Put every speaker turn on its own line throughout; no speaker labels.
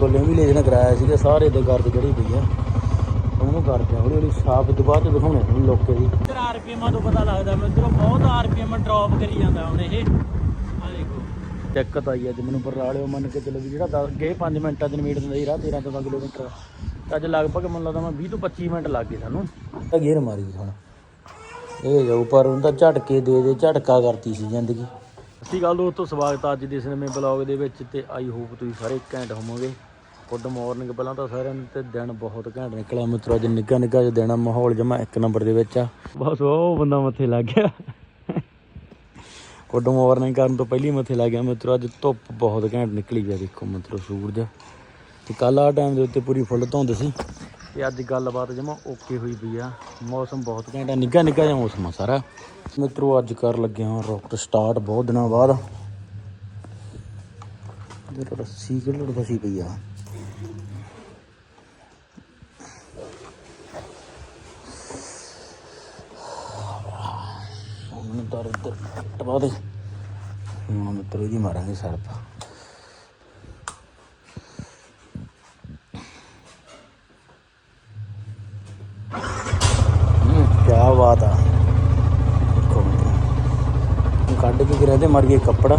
ਕੋਲੇ ਵੀ ਲੇਜਨ ਕਰਾਇਆ ਸੀਗਾ ਸਾਰੇ ਦੇ ਗਰਦ ਜਿਹੜੀ ਪਈ ਆ। ਉਹਨੂੰ ਕਰਦੇ ਆ ਹੌਲੀ ਹੌਲੀ ਸਾਫ਼ ਤੋਂ ਬਾਅਦ ਦਿਖਾਉਣੇ ਤੁਹਾਨੂੰ ਲੋਕੇ ਦੀ।
ਇੱਧਰ ਆਰਪੀਐਮਾਂ ਤੋਂ ਪਤਾ ਲੱਗਦਾ ਮਿੱਤਰੋ ਬਹੁਤ ਆਰਪੀਐਮ ਡ੍ਰੌਪ ਕਰੀ ਜਾਂਦਾ ਹੁਣ ਇਹ। ਆ ਦੇਖੋ।
ਦਿੱਕਤ ਆਈ ਅੱਜ ਮੈਨੂੰ ਬਰਨਾਲਿਓ ਮੰਨ ਕੇ ਚੱਲੋ ਵੀ ਜਿਹੜਾ ਗਏ 5 ਮਿੰਟਾਂ ਚ ਨਿਬੇੜ ਦਿੰਦਾ ਸੀ ਰਾਹ 13 14 ਕਿਲੋਮੀਟਰ ਤਾਂ ਅੱਜ ਲਗਭਗ ਮੈਨੂੰ ਲੱਗਦਾ ਮੈਂ 20 ਤੋਂ 25 ਮਿੰਟ ਲੱਗ ਗਏ ਸਾਨੂੰ। ਤਾਂ ਗੇਰ ਮਾਰੀ ਹੁਣ। ਇਹ ਜਾਊ ਪਰ ਉਹਦਾ ਝਟਕੇ ਦੇ ਦੇ ਝਟਕਾ ਕਰਤੀ ਸੀ ਜ਼ਿੰਦਗੀ। ਸਤਿ ਗੱਲ ਦੋਸਤੋ ਸਵਾਗਤ ਅੱਜ ਦੇ ਇਸ ਨਵੇਂ ਬਲੌਗ ਦੇ ਵਿੱਚ ਤੇ ਆਈ ਹੋਪ ਤੁਸੀਂ ਸਾਰੇ ਘੈਂਟ ਹੋਵੋਗੇ। ਗੁੱਡ ਮਾਰਨਿੰਗ ਪਹਿਲਾਂ ਤਾਂ ਸਾਰਿਆਂ ਨੂੰ ਤੇ ਦਿਨ ਬਹੁਤ ਘੈਂਟ ਨਿਕਲਿਆ ਮਿੱਤਰੋ ਅੱਜ ਨਿੱਕਾ ਨਿੱਕਾ ਜਿਹਾ ਦਿਨ ਆ ਮਾਹੌਲ ਜਮਾ ਇੱਕ ਨੰਬਰ ਦੇ ਵਿੱਚ ਆ। ਬਸ ਉਹ ਬੰਦਾ ਮੱਥੇ ਲੱਗ ਗਿਆ। ਗੁੱਡ ਮਾਰਨਿੰਗ ਕਰਨ ਤੋਂ ਪਹਿਲੀ ਮੱਥੇ ਲੱਗ ਗਿਆ ਮਿੱਤਰੋ ਅੱਜ ਧੁੱਪ ਬਹੁਤ ਘੈਂਟ ਨਿਕਲੀ ਆ ਦੇਖੋ ਮਿੱਤਰੋ ਸੂਰਜ। ਤੇ ਕੱਲ ਆ ਟਾਈਮ ਦੇ ਉੱਤੇ ਪੂਰੀ ਫੁੱਲ ਧੁੰਦ ਸੀ। ਤੇ ਅੱਜ ਗੱਲਬਾਤ ਜਮਾ ਓਕੇ ਹੋਈ ਪਈ ਆ। ਮੌਸਮ ਬਹੁਤ ਘੈਂਟ ਆ ਨਿੱਘਾ ਨਿੱਘਾ ਜਿਹਾ ਮੌਸਮ ਆ ਸਾਰਾ। ਮਿੱਤਰੋ ਅੱਜ ਕਰ ਲੱਗੇ ਹਾਂ ਰੌਕਟ ਸਟਾਰਟ ਬਹੁਤ ਦਿਨਾਂ ਬਾਅਦ। ਤੇ ਰੱਸੀ ਕਿਹੜੀ ਫਸੀ ਪਈ ਆ। ਹੁਣ ਦਰਦ ਟਵਾ ਦੇ ਹੁਣ ਮਿੱਤਰੋ ਇਹਦੀ ਮਾਰਾਂਗੇ ਸਰਪ ਕੀ ਬਾਤ ਆ। ਕੱਢ ਕੇ ਗਿਰਿਆ ਤੇ ਮਰ ਗਿਆ ਕੱਪੜਾ।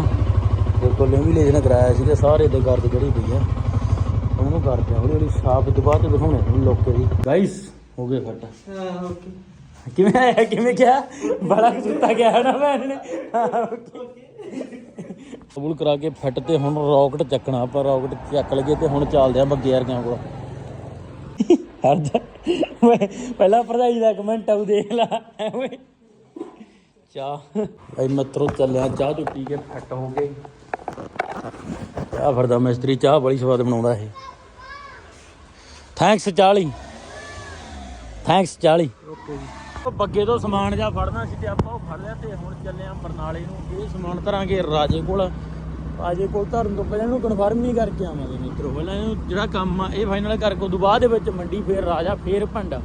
ਤੇ ਕੋਲੇ ਵੀ ਲੇਜਨ ਕਰਾਇਆ ਸੀਗਾ ਸਾਰੇ ਦੇ ਗਰਦ ਜਿਹੜੀ ਪਈ ਆ। ਉਹਨੂੰ ਕਰਦੇ ਆ ਹੌਲੀ ਹੌਲੀ ਸਾਫ਼ ਤੋਂ ਬਾਅਦ ਦਿਖਾਉਣੇ ਤੁਹਾਨੂੰ ਲੋਕੇ ਦੀ ਗਾਇਸ ਹੋ ਗਏ ਫਟ।
ਹਾਂ ਓਕੇ
ਕਿਵੇਂ ਆਇਆ ਕਿਵੇਂ ਕਿਹਾ? ਬੜਾ ਸੁੱਤਾ ਗਿਆ ਨਾ ਭੈਣ ਨੇ ਕਬੂਲ ਕਰਾ ਕੇ ਫਿੱਟ ਤੇ ਹੁਣ ਰੌਕਟ ਚੱਕਣਾ ਆਪਾਂ ਰੌਕਟ ਚੱਕ ਲਗੇ ਤੇ ਹੁਣ ਚੱਲਦੇ ਆ ਬੱਗੇ ਵਰਗਿਆਂ ਕੋਲ। ਹਰ ਜਾ ਓਏ, ਪਹਿਲਾਂ ਭਰਜਾਈ ਦਾ ਕਮੈਂਟ ਆਉ ਦੇਖ ਲਾ ਐਵੇਂ। ਚਾਹ। ਭਾਈ ਮਤਰੋ ਚੱਲਿਆ ਚਾਹ ਤੂੰ ਪੀ ਕੇ ਫਿੱਟ ਹੋ ਗਏ। ਚਾਹ ਫਰਦਾ ਮਿਸਤਰੀ ਚਾਹ ਬੜੀ ਸਵਾਦ ਬਣਾਉਂਦਾ ਇਹ। ਥੈਂਕਸ ਚਾਲੀ। ਥੈਂਕਸ ਚਾਲੀ।
ਓਕੇ ਜੀ।
ਉਹ ਬੱਗੇ ਤੋਂ ਸਮਾਨ ਜਾ ਫੜਨਾ ਸੀ ਤੇ ਆਪਾਂ ਉਹ ਫੜ ਲਿਆ ਤੇ ਹੁਣ ਚੱਲੇ ਆ ਬਰਨਾਲੇ ਨੂੰ। ਇਹ ਸਮਾਨ ਧਰਾਂਗੇ ਰਾਜੇ ਕੋਲ। ਰਾਜੇ ਕੋਲ ਧਰਨ ਤੋਂ ਪਹਿਲਾਂ ਇਹਨੂੰ ਕਨਫਰਮ ਹੀ ਕਰਕੇ ਆਵਾਂਗੇ ਮਿੱਤਰੋ। ਪਹਿਲਾਂ ਇਹਨੂੰ ਜਿਹੜਾ ਕੰਮ ਆ, ਇਹ ਫਾਈਨਲ ਕਰਕੇ ਉਦੋਂ ਬਾਅਦ ਦੇ ਵਿੱਚ ਮੰਡੀ ਫੇਰ ਰਾਜਾ, ਫੇਰ ਭੰਡਾ।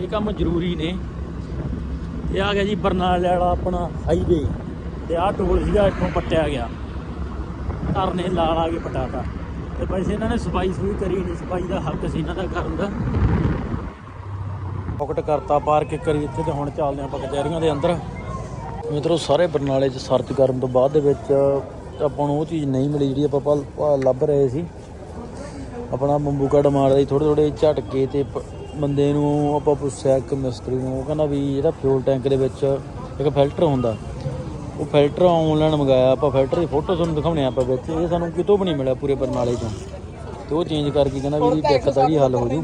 ਇਹ ਕੰਮ ਜ਼ਰੂਰੀ ਨੇ। ਇਹ ਆ ਗਿਆ ਜੀ ਬਰਨਾਲੇ ਵਾਲਾ ਆਪਣਾ ਹਾਈਵੇ ਤੇ ਆਹ ਟੋਲ ਸੀਗਾ, ਇੱਥੋਂ ਪੱਟਿਆ ਗਿਆ। ਧਰਨੇ ਲਾਲ ਆ ਕੇ ਪਟਾਤਾ। ਤੇ ਵੈਸੇ ਇਹਨਾਂ ਨੇ ਸਫ਼ਾਈ ਸੁਈ ਕਰੀ ਨਹੀਂ ਸਫ਼ਾਈ ਦਾ ਹੱਕ ਸੀ ਇਹਨਾਂ ਦਾ ਕਰਨ ਦਾ। ਪੌਕਟ ਕਰਤਾ ਪਾਰਕ ਕਰੀ ਇੱਥੇ ਤੇ ਹੁਣ ਚੱਲਦੇ ਆਪਾਂ ਕਚਹਿਰੀਆਂ ਦੇ ਅੰਦਰ। ਮਿੱਤਰੋ ਸਾਰੇ ਬਰਨਾਲੇ 'ਚ ਸਰਚ ਕਰਨ ਤੋਂ ਬਾਅਦ ਦੇ ਵਿੱਚ ਆਪਾਂ ਨੂੰ ਉਹ ਚੀਜ਼ ਨਹੀਂ ਮਿਲੀ ਜਿਹੜੀ ਆਪਾਂ ਲੱਭ ਰਹੇ ਸੀ। ਆਪਣਾ ਬੰਬੂ ਕੱਢ ਮਾਰਦਾ ਸੀ ਥੋੜੇ ਥੋੜੇ ਝਟਕੇ ਤੇ ਬੰਦੇ ਨੂੰ ਆਪਾਂ ਪੁੱਛਿਆ ਇੱਕ ਮਿਸਤਰੀ ਨੂੰ ਉਹ ਕਹਿੰਦਾ ਵੀ ਜਿਹੜਾ ਫਿਊਲ ਟੈਂਕ ਦੇ ਵਿੱਚ ਇੱਕ ਫਿਲਟਰ ਹੁੰਦਾ। ਉਹ ਫਿਲਟਰ ਆਨਲਾਈਨ ਮੰਗਾਇਆ ਆਪਾਂ ਫਿਲਟਰ ਦੀ ਫੋਟੋ ਤੁਹਾਨੂੰ ਦਿਖਾਉਣੇ ਆਪਾਂ ਵਿੱਚ ਇਹ ਸਾਨੂੰ ਕਿਤੋਂ ਵੀ ਨਹੀਂ ਮਿਲਿਆ ਪੂਰੇ ਬਰਨਾਲੇ 'ਚੋਂ ਤੇ ਉਹ ਚੇਂਜ ਕਰਕੇ ਕਹਿੰਦਾ ਵੀ ਇਹਦੀ ਦਿੱਕਤ ਆ ਜੀ ਹੱਲ ਹੋ ਜੂ।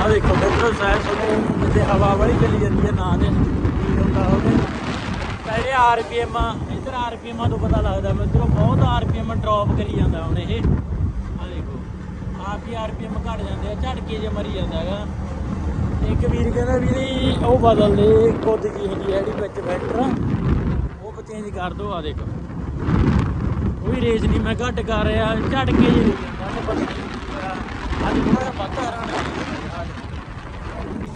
ਆ ਦੇਖੋ ਮਿੱਤਰੋ ਸਾਇਦ ਸਾਨੂੰ ਜਿੱਥੇ ਹਵਾ ਵਾਲੀ ਚੱਲੀ ਜਾਂਦੀ ਹੈ, ਨਾ ਦੇ। ਕੀ ਹੁੰਦਾ ਹੋਵੇ ਪਹਿਲੇ ਆਰਪੀਐਮ ਇਧਰ ਆਰਪੀਐਮਾਂ ਤੋਂ ਪਤਾ ਲੱਗਦਾ ਮਿੱਤਰੋ ਬਹੁਤ ਆਰਪੀਐਮ ਡ੍ਰੌਪ ਕਰੀ ਜਾਂਦਾ ਹੁਣ ਇਹ। ਆ ਦੇਖੋ, ਆਪ ਹੀ ਆਰਪੀਐਮ ਘਟ ਜਾਂਦੇ ਆ, ਝਟਕੇ ਜੇ ਮਰੀ ਜਾਂਦਾ ਹੈਗਾ। ਇੱਕ ਵੀਰ ਕਹਿੰਦਾ ਵੀ ਨਹੀਂ ਉਹ ਬਦਲ ਦੇ ਕੁੱਦ ਜੀ ਹੁੰਦੀ ਹੈ, ਜਿਹੜੀ ਵਿੱਚ ਫਿਲਟਰ ਉਹ ਚੇਂਜ ਕਰ ਦੋ ਆ ਦੇਖੋ। ਉਹ ਵੀ ਰੇਸ ਨਹੀਂ ਮੈਂ ਘੱਟ ਕਰ ਰਿਹਾ, ਝਟਕੇ ਜੇ ਕਹਿੰਦਾ ਪਤਾ ਅੱਜ ਥੋੜਾ ਜਿਹਾ ਵੱਧ ਆ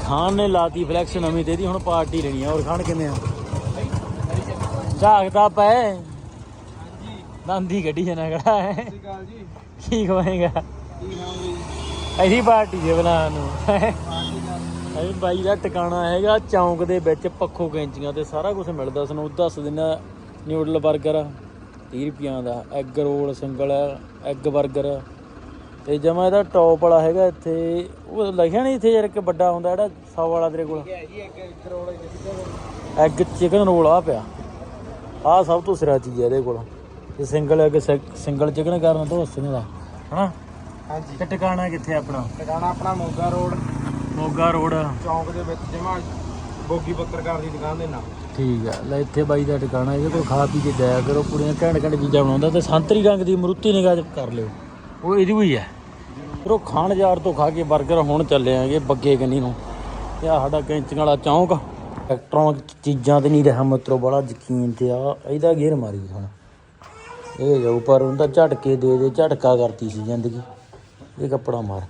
ਖਾਨ ਨੇ ਲਾਤੀ ਫਲੈਕਸ ਨਵੀਂ ਦੇ ਦੀ ਹੁਣ ਪਾਰਟੀ ਲੈਣੀ ਆ। ਹੋਰ ਖਾਨ ਕਿਵੇਂ ਆ? ਝਾਕਦਾ ਪਏ ਦੰਦੀ ਗੱਡੀ ਜਨਾ ਖੜਾ ਹੈ
ਸਤਿ ਜੀ
ਕੀ ਖਵਾਏਗਾ
ਕੀ ਨਾਮ ਜੀ
ਪਾਰਟੀ ਦੇ ਬਣਾਉਣ ਨੂੰ। ਇਹ ਬਾਈ ਦਾ ਟਿਕਾਣਾ ਹੈਗਾ ਚੌਂਕ ਦੇ ਵਿੱਚ ਪੱਖੋ ਕੈਂਚੀਆਂ ਤੇ ਸਾਰਾ ਕੁਝ ਮਿਲਦਾ। ਸਾਨੂੰ ਦੱਸ ਦਿੰਦਾ, ਨਿਊਡਲ 버ਗਰ 30 ਰੁਪਈਆ ਦਾ, ਐਗ ਰੋਲ ਸਿੰਗਲ, ਐਗ 버ਗਰ ਤੇ ਜਮਾ ਇਹਦਾ ਟੌਪ ਵਾਲਾ ਹੈਗਾ ਇੱਥੇ। ਉਹ ਲਿਖਿਆ ਨਹੀਂ ਇੱਥੇ ਯਾਰ ਇੱਕ ਵੱਡਾ ਹੁੰਦਾ ਜਿਹੜਾ 100 ਵਾਲਾ ਤੇਰੇ ਕੋਲ। ਐਗ ਚਿਕਨ ਰੋਲ ਆ ਪਿਆ। ਆ ਸਭ ਤੋਂ ਸਿਰਾ ਚੀਜ਼ ਹੈ ਇਹਦੇ ਕੋਲ। ਤੇ ਸਿੰਗਲ ਐਗ ਸਿੰਗਲ ਚਿਕਨ ਕਰਨ ਤੋਂ ਹੱਸਣੇ ਦਾ ਹਨਾ?
ਹਾਂਜੀ।
ਤੇ ਟਿਕਾਣਾ ਕਿੱਥੇ ਆਪਣਾ?
ਟਿਕਾਣਾ ਆਪਣਾ ਮੋਗਾ ਰੋਡ।
ਮੋਗਾ ਰੋਡ।
ਚੌਂਕ ਦੇ ਵਿੱਚ ਜਮਾ ਬੋਗੀ ਪੱਤਰਕਾਰ ਦੀ ਦੁਕਾਨ ਦੇ ਨਾਲ।
ਠੀਕ ਆ। ਲੈ ਇੱਥੇ ਬਾਈ ਦਾ ਟਿਕਾਣਾ ਇਹਦੇ ਕੋਲ ਖਾ ਪੀ ਕੇ ਜਾਇਆ ਕਰੋ। ਕੁੜੀਆਂ ਘੈਂਟ ਘੈਂਟ ਚੀਜ਼ਾਂ ਬਣਾਉਂਦਾ ਤੇ ਸੰਤਰੀ ਰੰਗ ਦੀ ਮਰੂਤੀ ਨਿਗਾਹ ਕਰ ਲਿਓ। ਉਹ ਇਹਦੀ ਹੋਈ ਹੈ ਫਿਰ ਖਾਣ ਯਾਰ ਤੋਂ ਖਾ ਕੇ 버ਗਰ ਹੁਣ ਚੱਲੇ ਆਂਗੇ ਬੱਗੇ ਕੰਨੀ ਨੂੰ। ਤੇ ਸਾਡਾ ਕੈਂਚੀਆਂ ਵਾਲਾ ਚੌਂਕ। ਇਲੈਕਟ੍ਰੋਨਿਕ ਚੀਜ਼ਾਂ ਤੇ ਨਹੀਂ ਰਿਹਾ ਮਤਰੋ ਬੜਾ ਯਕੀਨ ਤੇ ਆ, ਇਹਦਾ ਗੇਰ ਮਾਰੀ ਹੁਣ। ਇਹ ਜਾਊ, ਪਰ ਉਹਦਾ ਝਟਕੇ ਦੇ ਦੇ, ਝਟਕਾ ਕਰਤੀ ਸੀ ਜ਼ਿੰਦਗੀ। ਇਹ ਕੱਪੜਾ ਮਾਰ।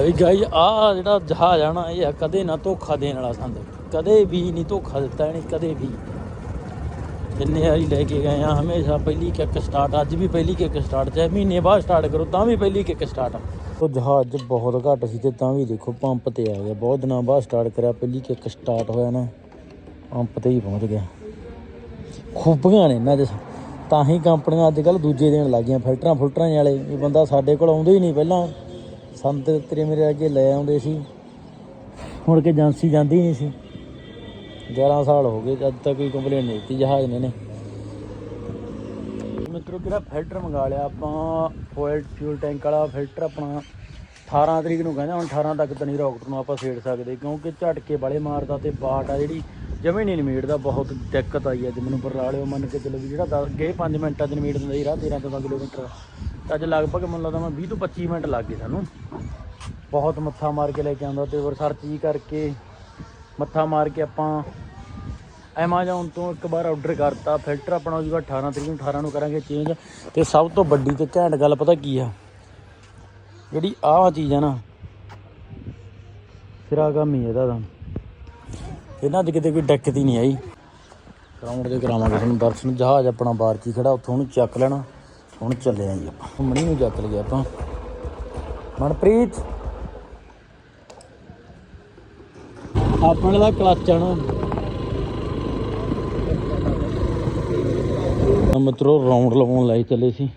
ਅਭੀ ਗਾਈ ਆ ਜਿਹੜਾ ਜਹਾਜ਼ ਆਣਾ ਇਹ ਕਦੇ ਨਾ ਧੋਖਾ ਦੇਣ ਵਾਲਾ ਸੰਦ। ਕਦੇ ਵੀ ਨਹੀਂ ਧੋਖਾ ਦਿੱਤਾ ਇਹਨੇ, ਕਦੇ ਵੀ। ਜਿੰਨੇ ਵਾਰੀ ਲੈ ਕੇ ਗਏ ਆ, ਹਮੇਸ਼ਾ ਪਹਿਲੀ ਕਿੱਕ ਸਟਾਰਟ ਅੱਜ ਵੀ ਪਹਿਲੀ ਕਿੱਕ ਸਟਾਰਟ ਚਾਹੇ ਮਹੀਨੇ ਬਾਅਦ ਸਟਾਰਟ ਕਰੋ, ਤਾਂ ਵੀ ਪਹਿਲੀ ਕਿੱਕ ਸਟਾਰਟ ਉਹ ਜਹਾਜ਼ ਬਹੁਤ ਘੱਟ ਸੀ ਤੇ ਤਾਂ ਵੀ ਦੇਖੋ, ਪੰਪ ਤੇ ਆ ਗਿਆ। ਬਹੁਤ ਦਿਨਾਂ ਬਾਅਦ ਸਟਾਰਟ ਕਰਿਆ, ਪਹਿਲੀ ਕਿੱਕ ਸਟਾਰਟ ਹੋਇਆ ਨਾ, ਪੰਪ ਤੇ ਹੀ ਪਹੁੰਚ ਗਿਆ। ਖੂਬੀਆਂ ਨੇ ਇਹਨਾਂ 'ਚ ਤਾਂ ਹੀ ਕੰਪਨੀਆਂ ਅੱਜ ਕੱਲ ਦੂਜੇ ਦੇਣ ਲੱਗ ਗਈਆਂ, ਫਿਲਟਰਾਂ ਫੁਲਟਰਾਂ ਵਾਲੇ। ਇਹ ਬੰਦਾ ਸਾਡੇ ਕੋਲ ਆਉਂਦੇ ਹੀ ਨਹੀਂ ਪਹਿਲਾਂ। ਸੰਤ ਤੇਰੇ ਮੇਰੇ ਅੱਗੇ ਲੈ ਆਉਂਦੇ ਸੀ। ਮੁੜ ਕੇ ਏਜੰਸੀ ਜਾਂਦੀ ਨਹੀਂ ਸੀ। 11 ਸਾਲ ਹੋ ਗਏ ਅੱਜ ਤੱਕ ਕੋਈ ਕੰਪਲੇਂਟ ਨਹੀਂ ਦਿੱਤੀ, ਜਹਾਜ਼ ਨੇ ਨੇ ਮਿੱਤਰੋ, ਕਿਹੜਾ ਫਿਲਟਰ ਮੰਗਾ ਲਿਆ ਆਪਾਂ? ਫੋਇਲ ਫਿਊਲ ਟੈਂਕ ਵਾਲਾ ਫਿਲਟਰ ਆਪਣਾ। 18 ਤਰੀਕ ਨੂੰ ਕਹਿੰਦਾ ਹੁਣ 18 ਤੱਕ ਤਾਂ ਨਹੀਂ ਰੌਕਟ ਨੂੰ ਆਪਾਂ ਛੇੜ ਸਕਦੇ, ਕਿਉਂਕਿ ਝਟਕੇ ਵਾਲੇ ਮਾਰਦਾ ਤੇ ਬਾਟ ਆ ਜਿਹੜੀ ਜਮੇ ਨਹੀਂ ਨਿਮੇੜਦਾ ਬਹੁਤ ਦਿੱਕਤ ਆਈ ਅੱਜ ਮੈਨੂੰ ਬਰਨਾਲਿਓ ਮੰਨ ਕੇ ਚੱਲੋ ਵੀ ਜਿਹੜਾ ਦਸ- ਗਏ 5 ਮਿੰਟਾਂ 'ਚ ਨਿਮੇੜ ਦਿੰਦਾ ਸੀ, ਰਾਹ 13 14 ਕਿਲੋਮੀਟਰ। ਤਾਂ ਅੱਜ ਲਗਭਗ ਮੈਨੂੰ ਲੱਗਦਾ ਮੈਂ 20 ਤੋਂ 25 ਮਿੰਟ ਲੱਗ ਗਏ ਸਾਨੂੰ। ਬਹੁਤ ਮੱਥਾ ਮਾਰ ਕੇ ਲੈ ਕੇ ਆਉਂਦਾ ਤੇ ਰਿਸਰਚ ਜੀ ਕਰਕੇ ਮੱਥਾ ਮਾਰ ਕੇ ਆਪਾਂ ਐਮਾਜ਼ੋਨ ਤੋਂ ਇੱਕ ਵਾਰ ਆਰਡਰ ਕਰਤਾ ਫਿਲਟਰ ਆਪਣਾ ਹੋ ਜੂਗਾ 18 ਤਰੀਕ ਨੂੰ 18 ਨੂੰ ਕਰਾਂਗੇ ਚੇਂਜ ਤੇ ਸਭ ਤੋਂ ਵੱਡੀ ਤੇ ਘੈਂਟ ਗੱਲ ਪਤਾ ਕੀ ਆ? ਜਿਹੜੀ ਆਹ ਚੀਜ਼ ਆ ਨਾ ਸਿਰਾ ਕੰਮ ਹੀ ਇਹਦਾ ਤਾਂ। ਇਹਨਾਂ ਦੀ ਕਿਤੇ ਕੋਈ ਦਿੱਕਤ ਹੀ ਨਹੀਂ ਆਈ। ਗਰਾਊਂਡ ਦੇ ਕਰਾਵਾਂਗੇ ਤੁਹਾਨੂੰ ਦਰਸ਼ਨ ਜਹਾਜ਼ ਆਪਣਾ ਬਾਹਰ 'ਚ ਹੀ ਖੜਾ, ਉੱਥੋਂ ਉਹਨੂੰ ਚੱਕ ਲੈਣਾ, ਹੁਣ ਚੱਲੇ ਆਂ ਜੀ ਆਪਾਂ। ਮਣੀ ਨੂੰ ਚੱਕ ਲਈਏ ਆਪਾਂ। ਮਨਪ੍ਰੀਤ! ਆਪਣੇ ਦਾ ਕਲੱਚ ਆ ਨਾ ਤਾਂ ਮਿੱਤਰੋ ਰਾਉਂਡ ਲਵਾਉਣ ਲਈ ਚੱਲੇ ਸੀ।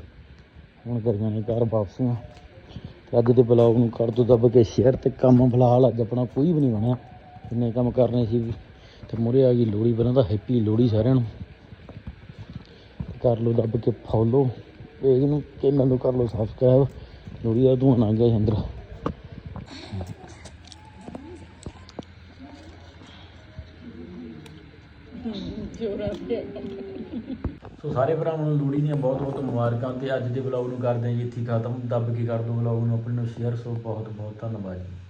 ਹੁਣ ਕਰੀਆਂ ਨੇ ਘਰ ਵਾਪਸੀਆਂ। ਤੇ ਅੱਜ ਦੇ ਬਲੌਗ ਨੂੰ ਕਰ ਦੋ ਦੱਬ ਕੇ ਸ਼ੇਅਰ ਤੇ ਕੰਮ ਫਿਲਹਾਲ ਅੱਜ ਆਪਣਾ ਕੋਈ ਵੀ ਨਹੀਂ ਬਣਿਆ। ਜਿੰਨੇ ਕੰਮ ਕਰਨੇ ਸੀ ਤੇ ਮੁਰੇ ਆ ਗਈ ਲੋਹੜੀ ਪਹਿਲਾਂ ਤਾਂ ਹੈਪੀ ਲੋਹੜੀ ਸਾਰਿਆਂ ਨੂੰ। ਕਰ ਲਓ ਦੱਬ ਕੇ ਫੋਲੋ ਪੇਜ ਨੂੰ ਚੈਨਲ ਨੂੰ ਕਰ ਲਓ ਸਬਸਕ੍ਰਾਈਬ ਲੋਹੜੀ ਦਾ ਧੂਆਂ ਨਾ ਗਿਆ ਸੀ ਅੰਦਰ। ਸੋ ਸਾਰੇ ਭਰਾਵਾਂ ਨੂੰ ਲੋਹੜੀ ਦੀਆਂ ਬਹੁਤ ਬਹੁਤ ਮੁਬਾਰਕਾਂ ਤੇ ਅੱਜ ਦੇ ਵਲੌਗ ਨੂੰ ਕਰਦੇ ਹਾਂ ਜੀ ਇੱਥੇ ਖਤਮ। ਦੱਬ ਕੇ ਕਰ ਦਿਓ ਵਲੌਗ ਨੂੰ ਆਪਣੇ ਨੂੰ ਸ਼ੇਅਰ ਸੋ ਬਹੁਤ ਬਹੁਤ ਧੰਨਵਾਦ ਜੀ।